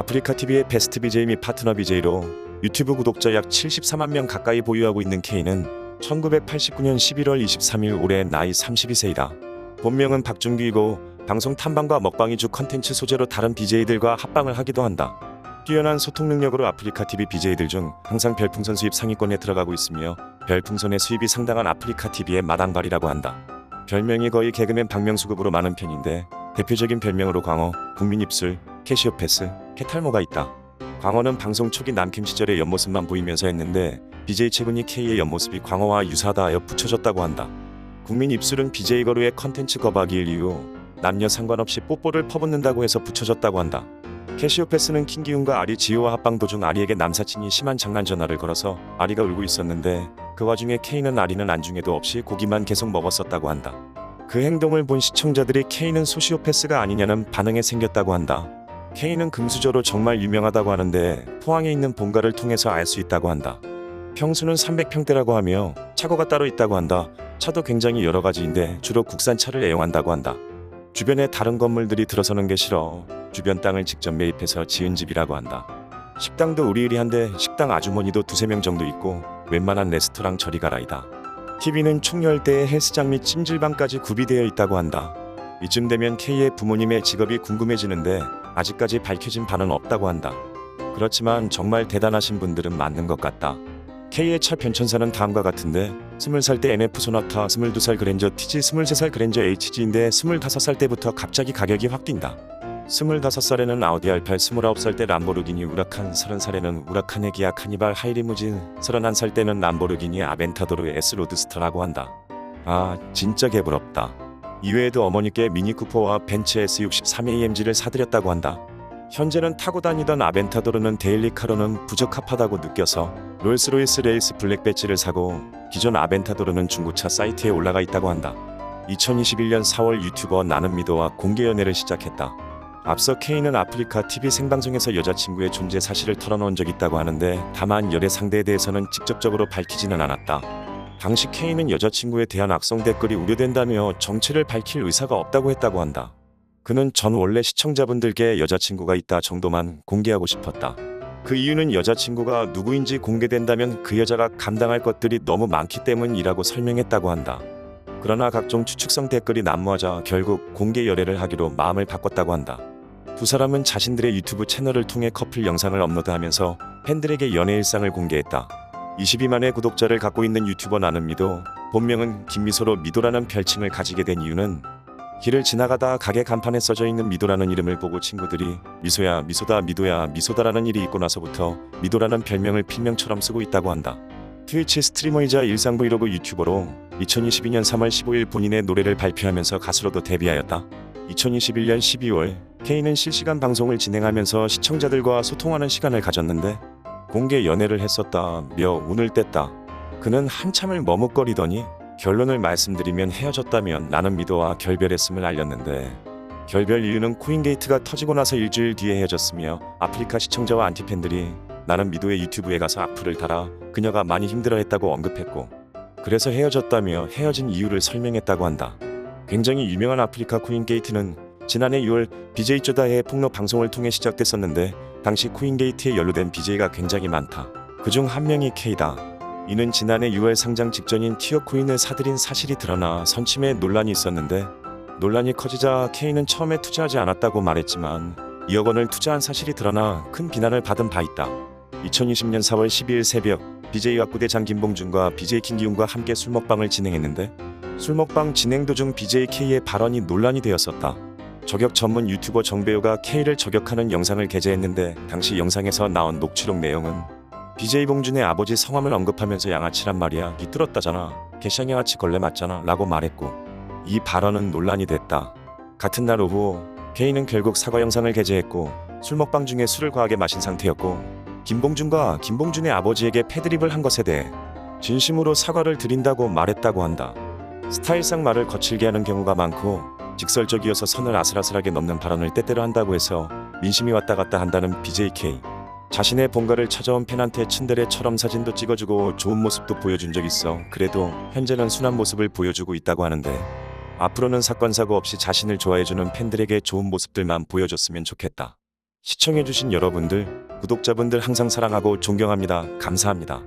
아프리카 TV의 베스트 BJ 및 파트너 BJ로 유튜브 구독자 약 74만 명 가까이 보유하고 있는 K는 1989년 11월 23일 올해 나이 32세이다. 본명은 박준규이고 방송 탐방과 먹방 위주 컨텐츠 소재로 다른 BJ들과 합방을 하기도 한다. 뛰어난 소통 능력으로 아프리카 TV BJ들 중 항상 별풍선 수입 상위권에 들어가고 있으며 별풍선의 수입이 상당한 아프리카 TV의 마당발이라고 한다. 별명이 거의 개그맨 박명수급으로 많은 편인데 대표적인 별명으로 광어, 국민입술, 캐시오패스, 캐탈모가 있다. 광어는 방송 초기 남캠 시절의 옆모습만 보이면서 했는데 BJ 최근이 K의 옆모습이 광어와 유사하다 하여 붙여졌다고 한다. 국민 입술은 BJ 거루의 컨텐츠 거박이일 이유 남녀 상관없이 뽀뽀를 퍼붓는다고 해서 붙여졌다고 한다. 캐시오패스는 킹기훈과 아리 지효와 합방 도중 아리에게 남사친이 심한 장난 전화를 걸어서 아리가 울고 있었는데 그 와중에 K는 아리는 안중에도 없이 고기만 계속 먹었었다고 한다. 그 행동을 본 시청자들이 K는 소시오패스가 아니냐는 반응에 생겼다고 한다. K는 금수저로 정말 유명하다고 하는데 포항에 있는 본가를 통해서 알 수 있다고 한다. 평수는 300평대라고 하며 차고가 따로 있다고 한다. 차도 굉장히 여러 가지인데 주로 국산 차를 애용한다고 한다. 주변에 다른 건물들이 들어서는 게 싫어. 주변 땅을 직접 매입해서 지은 집이라고 한다. 식당도 우리의리한데 식당 아주머니도 두세 명 정도 있고 웬만한 레스토랑 저리 가라이다. TV는 총 10대의 헬스장 및 찜질방까지 구비되어 있다고 한다. 이쯤 되면 K의 부모님의 직업이 궁금해지는데 아직까지 밝혀진 바는 없다고 한다. 그렇지만 정말 대단하신 분들은 맞는 것 같다. K의 차 변천사는 다음과 같은데 20살 때 NF 소나타, 22살 그랜저 TG, 23살 그랜저 HG인데 25살 때부터 갑자기 가격이 확 뛴다. 25살에는 아우디 R8, 29살 때 람보르기니 우라칸, 30살에는 우라칸의 기아 카니발 하이리무진, 31살 때는 람보르기니 아벤타도르 S 로드스터라고 한다. 아, 진짜 개부럽다. 이외에도 어머니께 미니 쿠퍼와 벤츠 S63 AMG를 사드렸다고 한다. 현재는 타고 다니던 아벤타도르는 데일리 카로는 부적합하다고 느껴서 롤스로이스 레이스 블랙 배지를 사고 기존 아벤타도르는 중고차 사이트에 올라가 있다고 한다. 2021년 4월 유튜버 나는 미도와 공개 연애를 시작했다. 앞서 K는 아프리카 TV 생방송에서 여자친구의 존재 사실을 털어놓은 적 있다고 하는데 다만 열애 상대에 대해서는 직접적으로 밝히지는 않았다. 당시 K는 여자친구에 대한 악성 댓글이 우려된다며 정체를 밝힐 의사가 없다고 했다고 한다. 그는 전 원래 시청자분들께 여자친구가 있다 정도만 공개하고 싶었다. 그 이유는 여자친구가 누구인지 공개된다면 그 여자가 감당할 것들이 너무 많기 때문이라고 설명했다고 한다. 그러나 각종 추측성 댓글이 난무하자 결국 공개 열애를 하기로 마음을 바꿨다고 한다. 두 사람은 자신들의 유튜브 채널을 통해 커플 영상을 업로드하면서 팬들에게 연애 일상을 공개했다. 22만의 구독자를 갖고 있는 유튜버 나는 미도, 본명은 김미소로 미도라는 별칭을 가지게 된 이유는 길을 지나가다 가게 간판에 써져 있는 미도라는 이름을 보고 친구들이 미소야 미소다 미도야 미소다라는 일이 있고 나서부터 미도라는 별명을 필명처럼 쓰고 있다고 한다. 트위치 스트리머이자 일상 브이로그 유튜버로 2022년 3월 15일 본인의 노래를 발표하면서 가수로도 데뷔하였다. 2021년 12월 K는 실시간 방송을 진행하면서 시청자들과 소통하는 시간을 가졌는데 공개 연애를 했었다며 운을 뗐다. 그는 한참을 머뭇거리더니 결론을 말씀드리면 헤어졌다면 나는 미도와 결별했음을 알렸는데 결별 이유는 코인게이트가 터지고 나서 일주일 뒤에 헤어졌으며 아프리카 시청자와 안티팬들이 나는 미도의 유튜브에 가서 악플을 달아 그녀가 많이 힘들어했다고 언급했고 그래서 헤어졌다며 헤어진 이유를 설명했다고 한다. 굉장히 유명한 아프리카 코인게이트는 지난해 6월 BJ 쪼다의 폭로 방송을 통해 시작됐었는데 당시 코인게이트에 연루된 BJ가 굉장히 많다. 그중 한 명이 K다. 이는 지난해 6월 상장 직전인 티어코인을 사들인 사실이 드러나 선침에 논란이 있었는데 논란이 커지자 K는 처음에 투자하지 않았다고 말했지만 2억 원을 투자한 사실이 드러나 큰 비난을 받은 바 있다. 2020년 4월 12일 새벽 BJ 왁구대장 김봉준과 BJ 김기훈과 함께 술 먹방을 진행했는데 술 먹방 진행 도중 BJ K의 발언이 논란이 되었었다. 저격 전문 유튜버 정배우가 K를 저격하는 영상을 게재했는데 당시 영상에서 나온 녹취록 내용은 BJ 봉준의 아버지 성함을 언급하면서 양아치란 말이야 니 뚫었다잖아. 개샹 양아치 걸레 맞잖아 라고 말했고 이 발언은 논란이 됐다. 같은 날 오후 K는 결국 사과 영상을 게재했고 술 먹방 중에 술을 과하게 마신 상태였고 김봉준과 김봉준의 아버지에게 패드립을 한 것에 대해 진심으로 사과를 드린다고 말했다고 한다. 스타일상 말을 거칠게 하는 경우가 많고 직설적이어서 선을 아슬아슬하게 넘는 발언을 때때로 한다고 해서 민심이 왔다 갔다 한다는 BJK 자신의 본가를 찾아온 팬한테 츤데레처럼 사진도 찍어주고 좋은 모습도 보여준 적 있어. 그래도 현재는 순한 모습을 보여주고 있다고 하는데 앞으로는 사건 사고 없이 자신을 좋아해주는 팬들에게 좋은 모습들만 보여줬으면 좋겠다. 시청해주신 여러분들, 구독자분들 항상 사랑하고 존경합니다. 감사합니다.